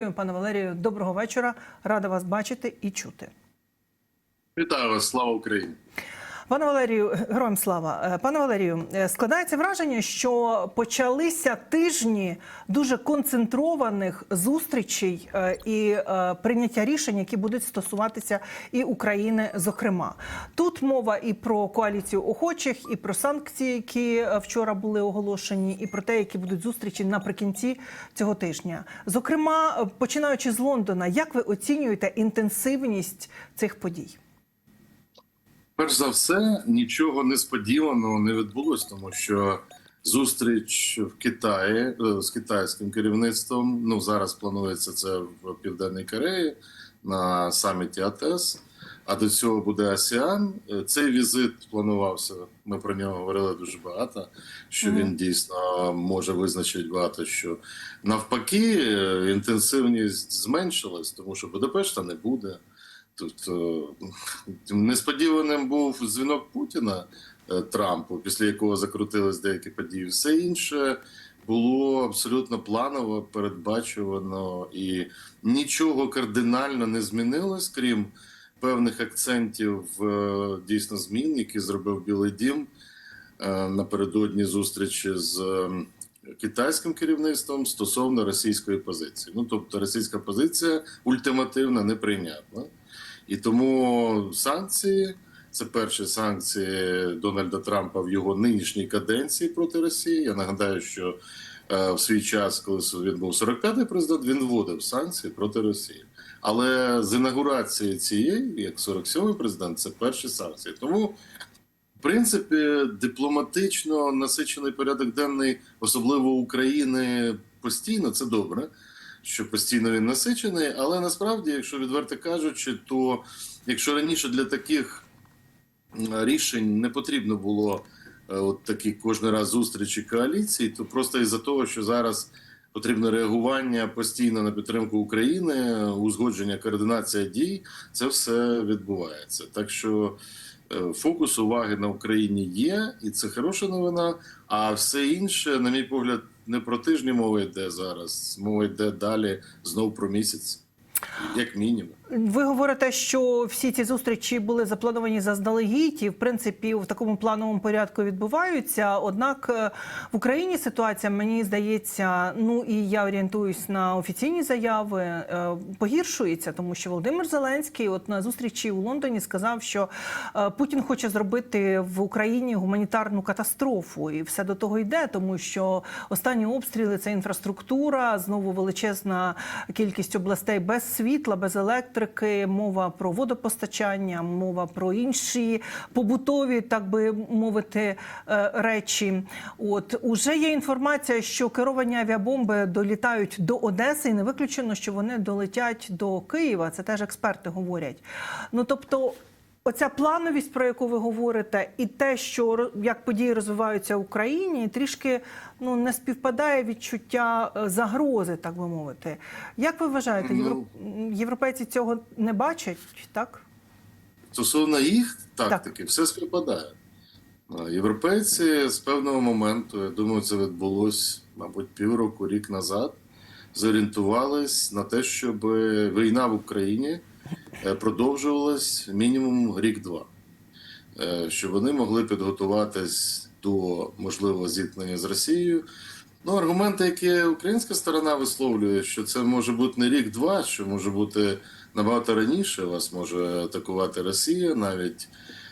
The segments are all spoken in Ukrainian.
Пане Валерію, доброго вечора. Рада вас бачити і чути. Вітаю вас, слава Україні. Пане Валерію, героям слава. Е, Пане Валерію, е, складається враження, що почалися тижні дуже концентрованих зустрічей е, і прийняття рішень, які будуть стосуватися і України, зокрема. Тут мова і про коаліцію охочих, і про санкції, які вчора були оголошені, і про те, які будуть зустрічі наприкінці цього тижня. Зокрема, починаючи з Лондона, як ви оцінюєте інтенсивність цих подій? Перш за все, нічого несподіваного не відбулось, тому що зустріч в Китаї е, з китайським керівництвом. Ну зараз планується це в Південній Кореї на саміті АТЕС. А до цього буде АСіан. Е, Цей візит планувався. Ми про нього говорили дуже багато. Що він дійсно може визначити багато що навпаки, е, інтенсивність зменшилась, тому що Будапешта не буде. Е, несподіваним був дзвінок Путіна е, Трампу, після якого закрутились деякі події. Все інше було абсолютно планово, передбачувано, і нічого кардинально не змінилось, крім певних акцентів е, дійсно змін, які зробив Білий Дім напередодні зустрічі з. Китайським керівництвом стосовно російської позиції, ну тобто російська позиція ультимативна, неприйнятна. І тому санкції це перші санкції Дональда Трампа в його нинішній каденції проти Росії. Я нагадаю, що е, в свій час, коли він був 45-й президент, він вводив санкції проти Росії. Але з інаугурації цієї, як 47-й президент, це перші санкції. Тому, в принципі, дипломатично насичений порядок денний, особливо України, постійно це добре що постійно він насичений. Але насправді, якщо відверто кажучи, то якщо раніше для таких рішень не потрібно було е, от такі кожен раз зустрічі коаліції, то просто із-за того, що зараз потрібно реагування постійно на підтримку України, узгодження, координація дій, це все відбувається. Так що. е, Фокус уваги на Україні є, і це хороша новина. А все інше, на мій погляд, не про тижні мова йде зараз. Мова йде далі знов про місяць, як мінімум. Ви говорите, що всі ці зустрічі були заплановані заздалегідь і, в принципі, в такому плановому порядку відбуваються. Однак е, в Україні ситуація, мені здається, ну і я орієнтуюсь на офіційні заяви, е, погіршується, тому що Володимир Зеленський, от на зустрічі у Лондоні, сказав, що е, Путін хоче зробити в Україні гуманітарну катастрофу, і все до того йде, тому що останні обстріли це інфраструктура, знову величезна кількість областей без світла, без електрики. Мова про водопостачання, мова про інші побутові, так би мовити, е, речі. От уже є інформація, що керовані авіабомби долітають до Одеси, і не виключено, що вони долетять до Києва. Це теж експерти говорять. Ну тобто. Оця плановість, про яку ви говорите, і те, що як події розвиваються в Україні, трішки ну не співпадає відчуття е, загрози, так би мовити. Як ви вважаєте, Ну, євро- європейці цього не бачать, так? Стосовно їх тактики, все співпадає. Європейці з певного моменту, я думаю, це відбулось, мабуть, півроку, рік назад, зорієнтувались на те, щоб війна в Україні продовжувалась мінімум рік-два. Е, Щоб вони могли підготуватись до можливого зіткнення з Росією. Ну, аргументи, які українська сторона висловлює, що це може бути не рік-два, що може бути набагато раніше вас може атакувати Росія, навіть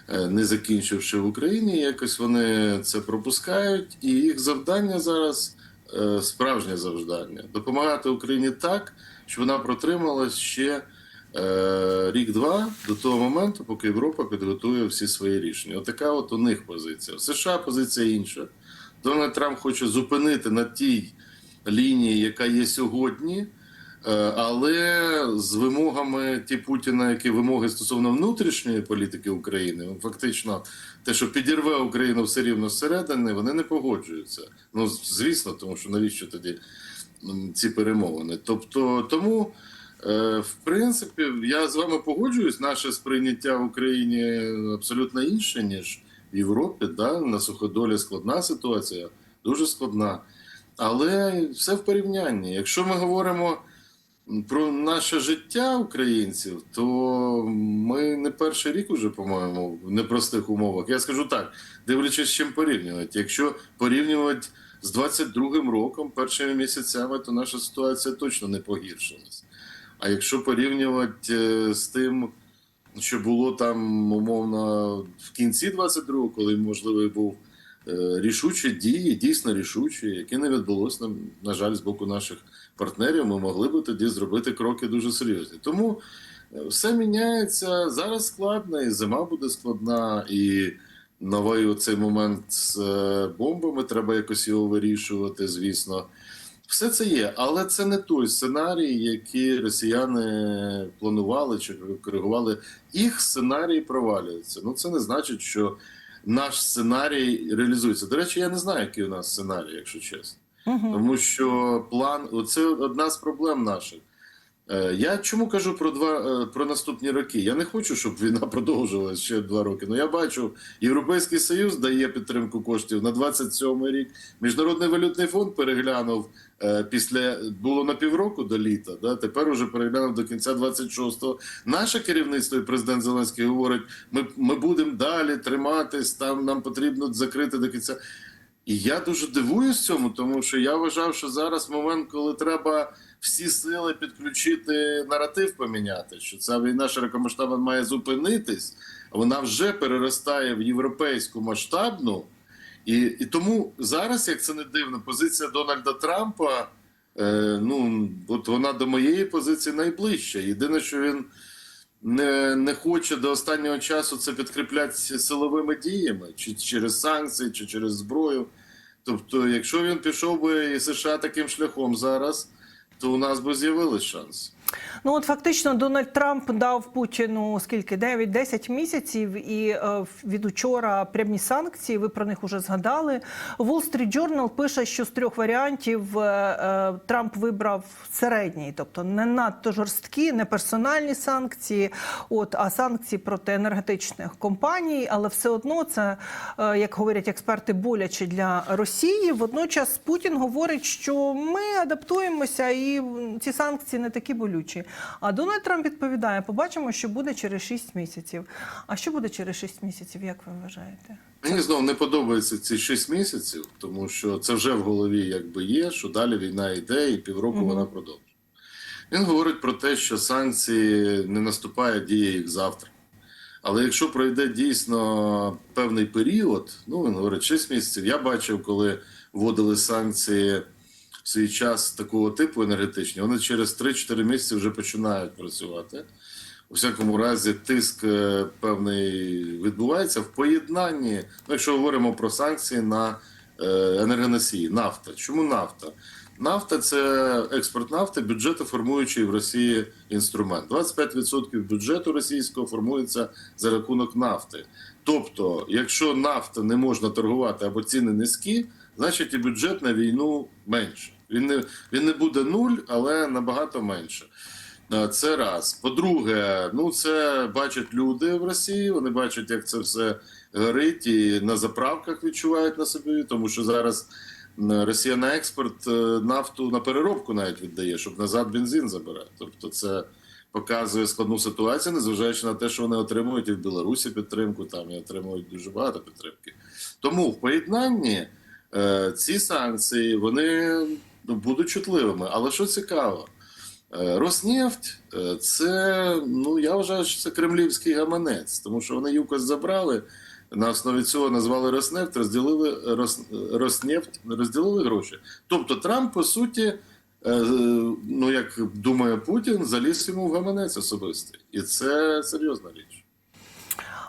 е, не закінчивши в Україні. Якось вони це пропускають, і їх завдання зараз е, справжнє завдання допомагати Україні так, щоб вона протрималась ще е, рік-два до того моменту, поки Європа підготує всі свої рішення. Отака от у них позиція. В США позиція інша. Дональд Трамп хоче зупинити на тій лінії, яка є сьогодні, е, але з вимогами ті Путіна, які вимоги стосовно внутрішньої політики України, фактично, те, що підірве Україну все рівно зсередини, вони не погоджуються. Ну звісно, тому що навіщо тоді ці перемовини? Тобто, тому. Е, В принципі, я з вами погоджуюсь. Наше сприйняття в Україні абсолютно інше, ніж в Європі. Да? На суходолі складна ситуація, дуже складна. Але все в порівнянні. Якщо ми говоримо Про наше життя українців, то ми не перший рік уже, по-моєму, в непростих умовах. Я скажу так, дивлячись, чим порівнювати. Якщо порівнювати з 22-м роком, першими місяцями, то наша ситуація точно не погіршилась. А якщо порівнювати е, з тим, що було там умовно в кінці 22-го, коли можливий був е, рішучі дії, дійсно рішучі, які не відбулося, на, на жаль, з боку наших партнерів, ми могли би тоді зробити кроки дуже серйозні. Тому е, все міняється зараз складно, і зима буде складна, і новий оцей момент з бомбами треба якось його вирішувати, звісно. Все це є, але це не той сценарій, який росіяни планували чи коригували. Їх сценарій провалюється. Ну це не значить, що наш сценарій реалізується. До речі, я не знаю, який у нас сценарій, якщо чесно. Угу. Тому що план це одна з проблем наших. Е, Я чому кажу про два е, про наступні роки? Я не хочу, щоб війна продовжувалася ще два роки. Ну я бачу, Європейський Союз дає підтримку коштів на 27 рік. Міжнародний валютний фонд переглянув е, після було на півроку до літа. Да тепер уже переглянув до кінця 26-го. Наше керівництво і президент Зеленський говорить: ми, ми будемо далі триматись. Там нам потрібно закрити до кінця. І я дуже дивуюсь цьому, тому що я вважав, що зараз момент, коли треба всі сили підключити, наратив поміняти, що ця війна широкомасштабна має зупинитись, а вона вже переростає в європейську масштабну. І, і тому зараз, як це не дивно, позиція Дональда Трампа, е, ну от вона до моєї позиції найближча. Єдине, що він не, не хоче до останнього часу це підкріпляти силовими діями, чи через санкції, чи через зброю. Тобто, якщо він пішов би і США таким шляхом зараз, то у нас би з'явились шанси. Ну от фактично Дональд Трамп дав Путіну скільки 9-10 місяців, і е, від учора прямі санкції. Ви про них уже згадали. Wall Street Journal пише, що з трьох варіантів е, е, Трамп вибрав середній, тобто не надто жорсткі, не персональні санкції, от а санкції проти енергетичних компаній. Але все одно це, е, як говорять експерти, боляче для Росії. Водночас Путін говорить, що ми адаптуємося, і ці санкції не такі болючі. А Дональд Трамп відповідає: побачимо, що буде через 6 місяців. А що буде через 6 місяців, як ви вважаєте? Мені знову не подобається ці 6 місяців, тому що це вже в голові якби є, що далі війна йде, і півроку Мгм. вона продовжує. Він говорить про те, що санкції не наступає дія їх завтра. Але якщо пройде дійсно певний період, ну він говорить 6 місяців. Я бачив, коли вводили санкції в свій час такого типу енергетичні, вони через 3-4 місяці вже починають працювати. У всякому разі, тиск е, певний відбувається в поєднанні. Ну, якщо говоримо про санкції на е, енергоносії, нафта. Чому нафта? Нафта це експорт нафти, бюджетоформуючий в Росії інструмент. 25% бюджету російського формується за рахунок нафти. Тобто, якщо нафта не можна торгувати або ціни низькі, значить і бюджет на війну менше. Він не, він не буде нуль, але набагато менше. Е, Це раз. По-друге, ну це бачать люди в Росії. Вони бачать, як це все горить, і на заправках відчувають на собі, тому що зараз Росія на експорт е, нафту на переробку навіть віддає, щоб назад бензин забирати. Тобто, це показує складну ситуацію, незважаючи на те, що вони отримують і в Білорусі підтримку, там і отримують дуже багато підтримки. Тому в поєднанні е, ці санкції вони будуть чутливими. Але що цікаво? Е, Роснефть е, це, ну я вважаю, що це кремлівський гаманець, тому що вони ЮКОС забрали. На основі цього назвали Роснефть, розділили Рос, Роснефть, розділили гроші. Тобто Трамп, по суті, е, ну як думає Путін, заліз йому в гаманець особистий. І це серйозна річ.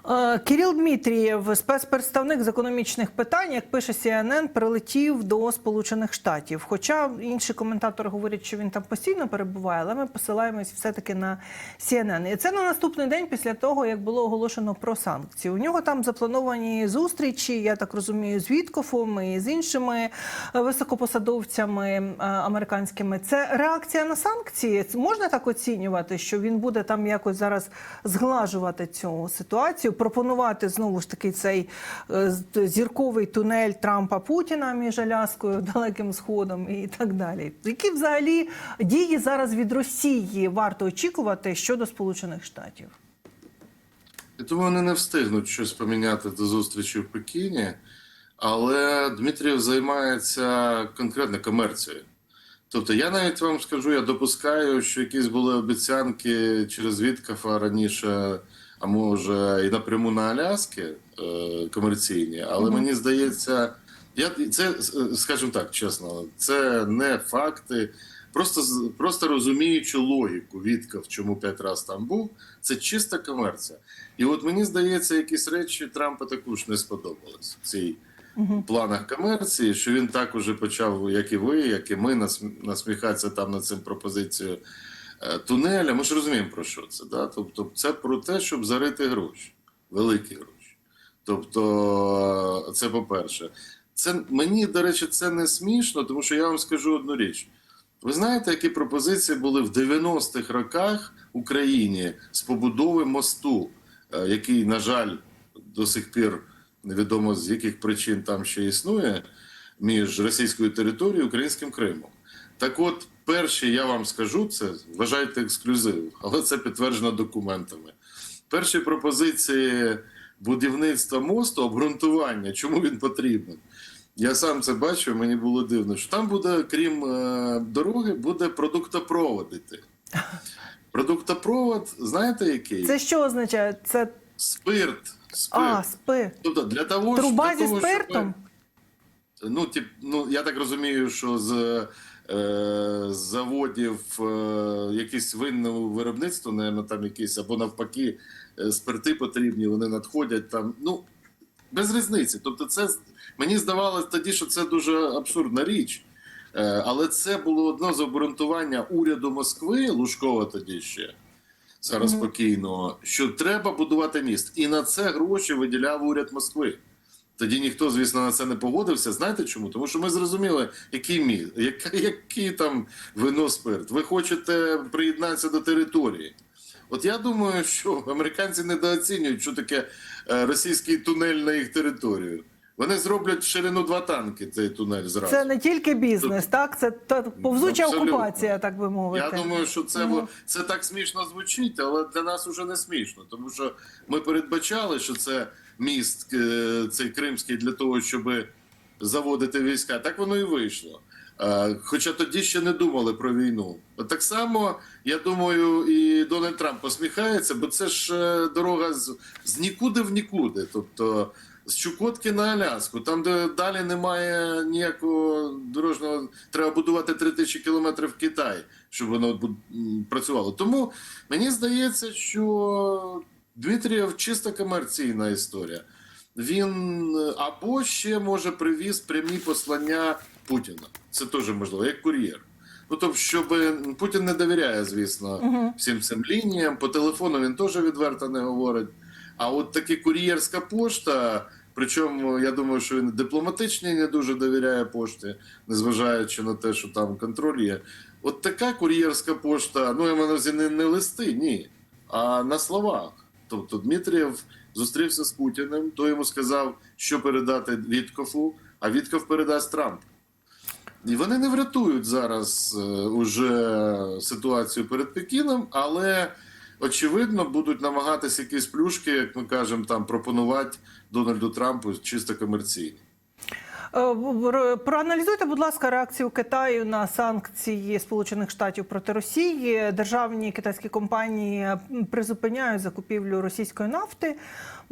Е, Кирил Дмитрієв, спецпредставник з економічних питань, як пише CNN, прилетів до Сполучених Штатів. Хоча інші коментатори говорять, що він там постійно перебуває, але ми посилаємось все-таки на CNN. І це на наступний день після того, як було оголошено про санкції. У нього там заплановані зустрічі, я так розумію, з Віткофом і з іншими е, високопосадовцями е, американськими. Це реакція на санкції. Можна так оцінювати, що він буде там якось зараз зглажувати цю ситуацію, пропонувати знову ж таки цей е, зірковий тунель Трампа Путіна між Аляскою, Далеким Сходом і так далі. Які взагалі дії зараз від Росії варто очікувати щодо Сполучених Штатів? І тому вони не встигнуть щось поміняти до зустрічі в Пекіні, але Дмитрієв займається конкретно комерцією. Тобто, я навіть вам скажу, я допускаю, що якісь були обіцянки через Віткафа раніше, а може і напряму на Аляски е, комерційні, але мені здається, я це скажімо так, чесно, це не факти. Просто просто розуміючи логіку Віткав, чому п'ять разів там був, це чиста комерція. І от мені здається, якісь речі Трампа також не сподобались в цій планах комерції, що він так уже почав, як і ви, як і ми, насміхатися там над цим пропозицією тунеля. Ми ж розуміємо про що це. Да? Тобто, це про те, щоб зарити гроші, великі гроші. Тобто, е, це по-перше. Це мені, до речі, це не смішно, тому що я вам скажу одну річ. Ви знаєте, які пропозиції були в 90-х роках Україні з побудови мосту, е, який, на жаль, до сих пір невідомо з яких причин там ще існує між російською територією і українським Кримом. Так от, перші, я вам скажу, це вважайте ексклюзив, але це підтверджено документами. Перші пропозиції будівництва мосту, обґрунтування, чому він потрібен. Я сам це бачив, мені було дивно, що там буде, крім е, дороги, буде продуктопровод іти. Продуктопровод, знаєте який? Це що означає? Це Спирт. Спирт. а, спи. Тобто для того, Труба для зі того, спиртом? Щоб, ну, тип, ну, я так розумію, що з заводів е, якісь винне виробництво, наверное, там якісь, або навпаки, е, спирти потрібні, вони надходять там. Ну, без різниці. Тобто, це мені здавалось тоді, що це дуже абсурдна річ. Е, але це було одно з обґрунтування уряду Москви, Лужкова тоді ще. Зараз Мгм. спокійно, що треба будувати міст. І на це гроші виділяв уряд Москви. Тоді ніхто, звісно, на це не погодився. Знаєте чому? Тому що ми зрозуміли, який міст, яка- який там вино спирт. Ви хочете приєднатися до території. От я думаю, що американці недооцінюють, що таке е, російський тунель на їх територію. Вони зроблять в ширину два танки цей тунель зразу. Це не тільки бізнес, так? Це та повзуча Абсолютно. окупація, так би мовити. Я думаю, що це, Мгм. це так смішно звучить, але для нас уже не смішно, тому що ми передбачали, що це міст е, цей кримський для того, щоб заводити війська. Так воно і вийшло. Е, Хоча тоді ще не думали про війну. Так само, я думаю, і Дональд Трамп посміхається, бо це ж е, дорога з, з нікуди в нікуди. Тобто з Чукотки на Аляску, там, де далі немає ніякого дорожнього, треба будувати 3 тисячі кілометрів в Китай, щоб воно працювало. Тому мені здається, що Дмитрієв чисто комерційна історія. Він е, або ще може привіз прямі послання Путіна. Це теж можливо, як кур'єр. Ну тобто, щоб Путін не довіряє, звісно, всім цим лініям. По телефону він теж відверто не говорить. А от таки кур'єрська пошта, причому я думаю, що він дипломатичний не дуже довіряє пошті, незважаючи на те, що там контроль є. От така кур'єрська пошта, ну я маю на увазі не, не листи, ні, а на словах. Тобто Дмитрієв зустрівся з Путіним, той йому сказав, що передати Віткофу, а Вітков передасть Трампу. І вони не врятують зараз е, уже ситуацію перед Пекіном, але очевидно будуть намагатися якісь плюшки, як ми кажемо, там пропонувати Дональду Трампу чисто комерційні. Е, в- Проаналізуйте, будь ласка, реакцію Китаю на санкції Сполучених Штатів проти Росії. Державні китайські компанії призупиняють закупівлю російської нафти.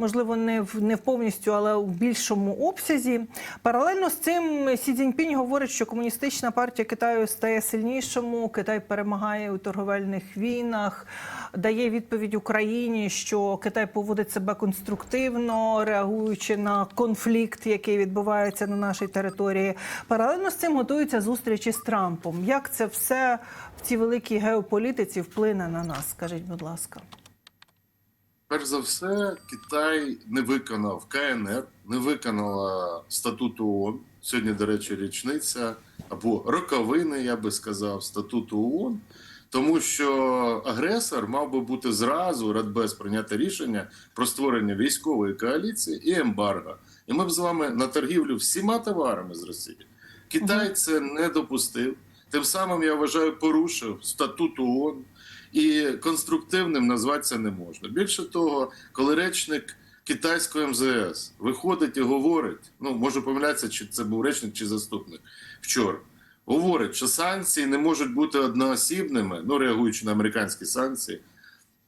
Можливо, не в не в повністю, але у більшому обсязі. Паралельно з цим Сі Цзіньпінь говорить, що комуністична партія Китаю стає сильнішому. Китай перемагає у торговельних війнах, дає відповідь Україні, що Китай поводить себе конструктивно, реагуючи на конфлікт, який відбувається на нашій території. Паралельно з цим готуються зустрічі з Трампом. Як це все в цій великій геополітиці вплине на нас? Скажіть, будь ласка. Перш за все, Китай не виконав КНР, не виконала статуту ООН. Сьогодні, до речі, річниця або роковини, я би сказав, статуту ООН. Тому що агресор мав би бути зразу радбез прийняти рішення про створення військової коаліції і ембарго. І ми б з вами на торгівлю всіма товарами з Росії. Китай це не допустив. Тим самим я вважаю, порушив статут ООН і конструктивним назвати це не можна. Більше того, коли речник китайського МЗС виходить і говорить: ну можу помилятися, чи це був речник чи заступник вчора. Говорить, що санкції не можуть бути одноосібними, ну реагуючи на американські санкції,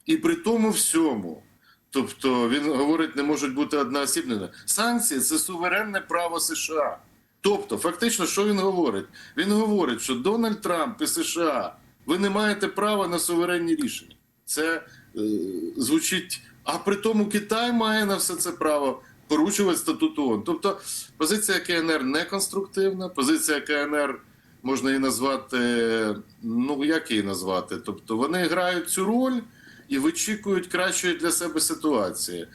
і при тому всьому. Тобто він говорить, не можуть бути одноосібними. Санкції це суверенне право США. Тобто, фактично, що він говорить? Він говорить, що Дональд Трамп і США ви не маєте права на суверенні рішення. Це е, звучить. А при тому Китай має на все це право порушувати статут ООН. Тобто позиція КНР не конструктивна, позиція КНР можна її назвати. Ну як її назвати? Тобто вони грають цю роль і вичікують кращої для себе ситуації.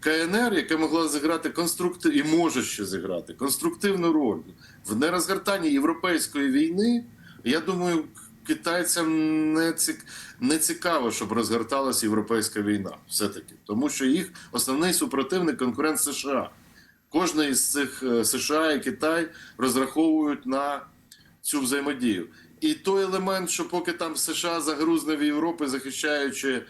КНР, яка могла зіграти конструктив і може ще зіграти конструктивну роль в нерозгортанні європейської війни. Я думаю, китайцям не цік... не цікаво, щоб розгорталася європейська війна, все таки, тому що їх основний супротивник конкурент США. Кожна із цих е, США і Китай розраховують на цю взаємодію. І той елемент, що поки там США загрузне в Європі, захищаючи е,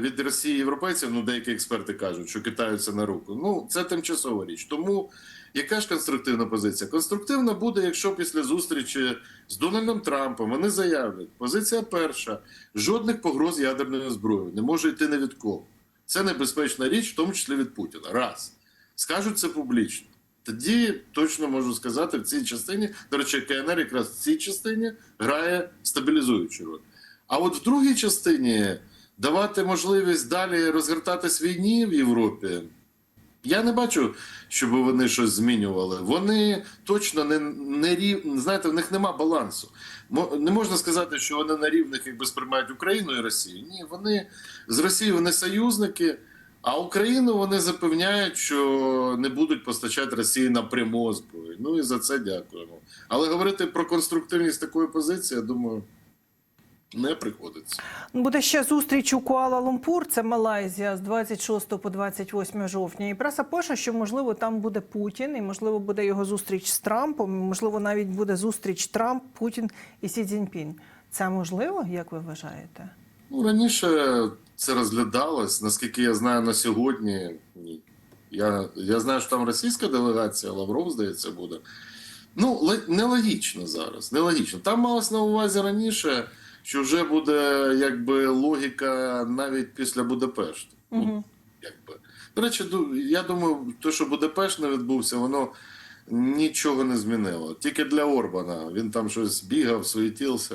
від Росії європейців, ну деякі експерти кажуть, що Китаю це на руку. Ну це тимчасова річ. Тому яка ж конструктивна позиція? Конструктивна буде, якщо після зустрічі з Дональдом Трампом вони заявлять: позиція перша: жодних погроз ядерною зброєю не може йти ні від кого. Це небезпечна річ, в тому числі від Путіна. Раз скажуть це публічно. Тоді точно можу сказати, в цій частині, до речі, КНР якраз в цій частині грає стабілізуючу роль. А от в другій частині давати можливість далі розгортатись війні в Європі. Я не бачу, щоб вони щось змінювали. Вони точно не, не рів... знаєте, в них нема балансу. Не можна сказати, що вони на рівних якби сприймають Україну і Росію. Ні, вони з Росією вони союзники, а Україну вони запевняють, що не будуть постачати Росії напряму зброю. Ну і за це дякуємо. Але говорити про конструктивність такої позиції, я думаю, не приходиться. Буде ще зустріч у Куала-Лумпур, це Малайзія, з 26 по 28 жовтня. І преса пише, що можливо там буде Путін, і можливо буде його зустріч з Трампом. і, Можливо, навіть буде зустріч Трамп, Путін і Сі Цзіньпінь. Це можливо, як ви вважаєте? Ну, раніше це розглядалось, наскільки я знаю на сьогодні. Ні. Я, я знаю, що там російська делегація, Лавров, здається, буде. Ну, нелогічно зараз. Нелогічно. Там малось на увазі раніше, що вже буде якби логіка навіть після Будапешту. Ну, Угу. якби. До речі, я думаю, те, що Будапешт не відбувся, воно нічого не змінило. Тільки для Орбана. Він там щось бігав, суетився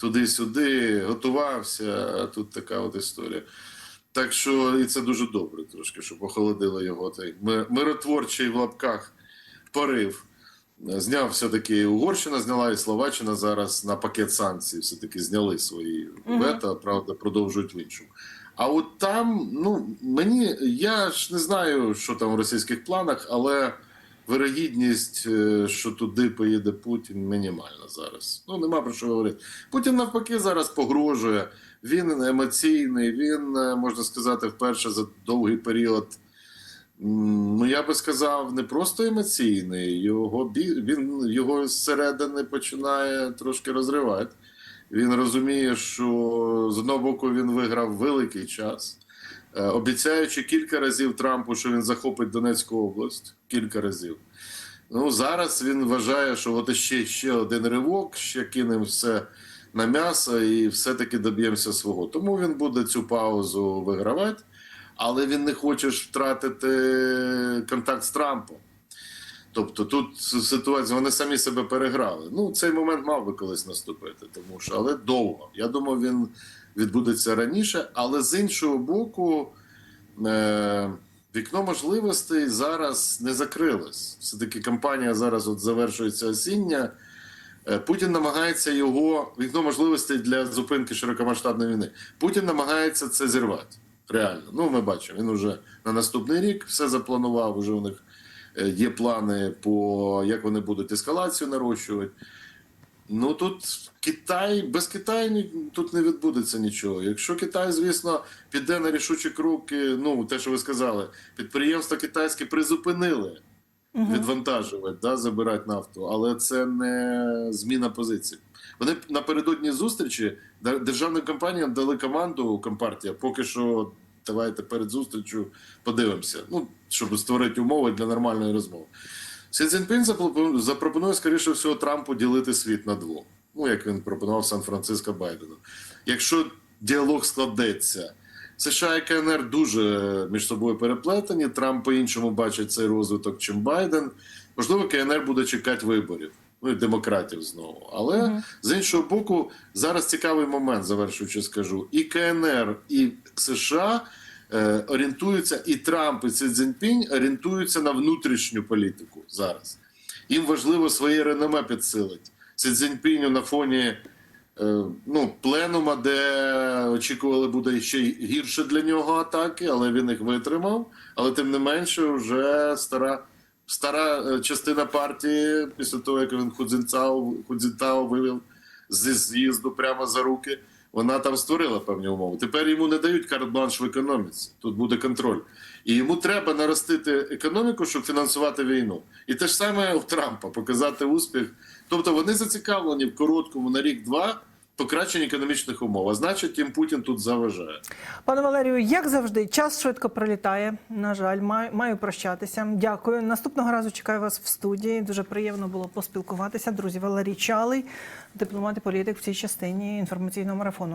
туди-сюди, готувався. Тут така от історія. Так що і це дуже добре, трошки, щоб охолодило його той ми- миротворчий в лапках порив. Зняв все-таки Угорщина, зняла і Словаччина зараз на пакет санкцій. Все-таки зняли свої вето, правда, продовжують в іншому. А от там, ну мені я ж не знаю, що там в російських планах, але вирогідність, е, що туди поїде Путін, мінімальна зараз. Ну нема про що говорити. Путін навпаки зараз погрожує. Він емоційний. Він е, можна сказати, вперше за довгий період. Ну, я би сказав, не просто емоційний, його він його зсередини починає трошки розривати. Він розуміє, що з одного боку він виграв великий час, обіцяючи кілька разів Трампу, що він захопить Донецьку область. Кілька разів. Ну зараз він вважає, що от ще, ще один ривок, ще кинемо все на м'ясо і все-таки доб'ємося свого. Тому він буде цю паузу вигравати, але він не хоче втратити контакт з Трампом. Тобто тут ситуація, вони самі себе переграли. Ну, цей момент мав би колись наступити, тому що, але довго. Я думав, він відбудеться раніше, але з іншого боку, е, вікно можливостей зараз не закрилось. Все-таки кампанія зараз от завершується осіння. Е, Путін намагається його вікно можливостей для зупинки широкомасштабної війни. Путін намагається це зірвати. Реально. Ну, ми бачимо, він вже на наступний рік все запланував. Уже у них е, є плани по як вони будуть ескалацію нарощувати. Ну тут Китай без Китаю тут не відбудеться нічого. Якщо Китай, звісно, піде на рішучі кроки, ну те, що ви сказали, підприємства китайські призупинили відвантажувати, да, забирати нафту, але це не зміна позиції. Вони напередодні зустрічі державним компаніям дали команду компартія. Поки що давайте перед зустрічю подивимося. Ну щоб створити умови для нормальної розмови. Сі Цзіньпін запропонує- скоріше всього, Трампу ділити світ на двох. Ну, як він пропонував Сан-Франциско Байдену. Якщо діалог складеться, США і КНР дуже між собою переплетені. Трамп по-іншому бачить цей розвиток, чим Байден. Можливо, КНР буде чекати виборів. Ну і демократів знову. Але з іншого боку, зараз цікавий момент, завершуючи, скажу. І КНР, і США орієнтуються, і Трамп, і Сі Цзіньпінь орієнтуються на внутрішню політику зараз. Їм важливо своє реноме підсилити. Сі Цзіньпіню на фоні е, ну, пленума, де очікували буде ще гірше для нього атаки, але він їх витримав. Але тим не менше, вже стара, стара е, частина партії, після того, як він Худзінтао, Худзінтао вивів зі з'їзду прямо за руки, вона там створила певні умови. Тепер йому не дають карт-бланш в економіці. Тут буде контроль. І йому треба наростити економіку, щоб фінансувати війну. І те ж саме у Трампа показати успіх. Тобто вони зацікавлені в короткому на рік-два покращенні економічних умов. А значить, їм Путін тут заважає. Пане Валерію, як завжди, час швидко пролітає. На жаль, маю, маю прощатися. Дякую. Наступного разу чекаю вас в студії. Дуже приємно було поспілкуватися. Друзі, Валерій Чалий, дипломат і політик в цій частині інформаційного марафону.